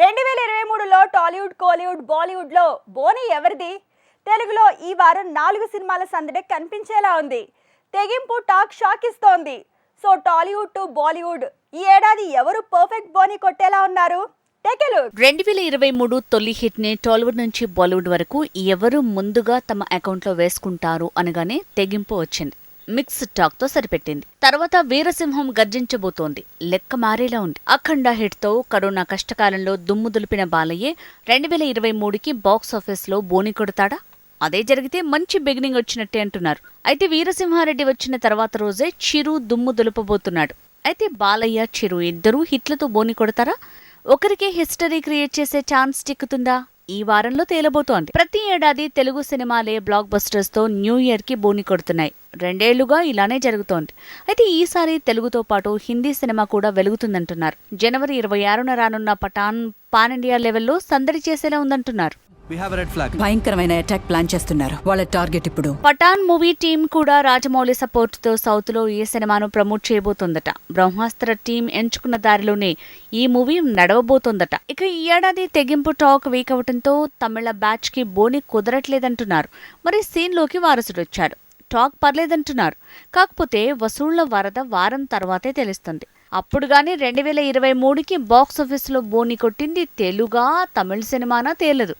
రెండు వేల ఇరవై మూడులో టాలీవుడ్ కోలీవుడ్ బాలీవుడ్లో బోని ఎవరిది? తెలుగులో ఈ వారం నాలుగు సినిమాల సందడి కనిపించేలా ఉంది. తెగింపు టాక్ షాక్ ఇస్తోంది సో టాలీవుడ్ టు బాలీవుడ్ ఈ ఏడాది ఎవరు పర్ఫెక్ట్ బోని కొట్టేలా ఉన్నారు? టెకెలు రెండు వేల ఇరవై మూడు తొలి హిట్ని టాలీవుడ్ నుంచి బాలీవుడ్ వరకు ఎవరు ముందుగా తమ అకౌంట్లో వేసుకుంటారు అనగానే తెగింపు వచ్చింది. మిక్స్ టాక్తో సరిపెట్టింది. తర్వాత వీరసింహం గర్జించబోతోంది. లెక్క మారేలా ఉంది. అఖండ హిట్తో కరోనా కష్టకాలంలో దుమ్ము దులిపిన బాలయ్యే రెండు వేల ఇరవై మూడుకి బాక్స్ ఆఫీస్లో బోని కొడతాడా? అదే జరిగితే మంచి బిగినింగ్ వచ్చినట్టే అంటున్నారు. అయితే వీరసింహారెడ్డి వచ్చిన తర్వాత రోజే చిరు దుమ్ము దులపబోతున్నాడు. అయితే బాలయ్య చిరు ఇద్దరూ హిట్లతో బోని కొడతారా? ఒకరికే హిస్టరీ క్రియేట్ చేసే ఛాన్స్ చిక్కుతుందా? ఈ వారంలో తేలబోతోంది. ప్రతి ఏడాది తెలుగు సినిమాలే బ్లాక్ బస్టర్స్తో న్యూ ఇయర్కి బోని కొడుతున్నాయి. రెండేళ్ళుగా ఇలానే జరుగుతోంది. అయితే ఈసారి తెలుగుతో పాటు హిందీ సినిమా కూడా వెలుగుతుందంటున్నారు. జనవరి ఇరవై ఆరున రానున్న పఠాన్ పాన్ ఇండియా లెవెల్లో సందడి చేసేలా ఉందంటున్నారు. We have a red flag. భయంకరమైన అటాక్ ప్లాన్ చేస్తున్నారు. వాళ్ళ టార్గెట్ ఇప్పుడు. పఠాన్ మూవీ టీం కూడా రాజమౌళి సపోర్ట్తో సౌత్లో ఈ సినిమాను ప్రమోట్ చేయబోతోందట. బ్రహ్మాస్త్ర టీం ఎంచుకున్న దారిలోనే ఈ మూవీ నడవబోతోందట. ఇక ఈ ఏడాది తెగింపు టాక్ వీక్ అవటంతో తమిళ బ్యాచ్కి బోని కుదరట్లేదంటున్నారు. మరి సీన్లోకి వారసుడు వచ్చాడు. టాక్ పర్లేదంటున్నారు. కాకపోతే వసూళ్ళ వరద వారం తర్వాతే తెలుస్తుంది. అప్పుడు గాని రెండు వేల ఇరవై మూడుకి బాక్స్ ఆఫీసులో బోని కొట్టింది తెలుగా తమిళ సినిమానా తేలదు.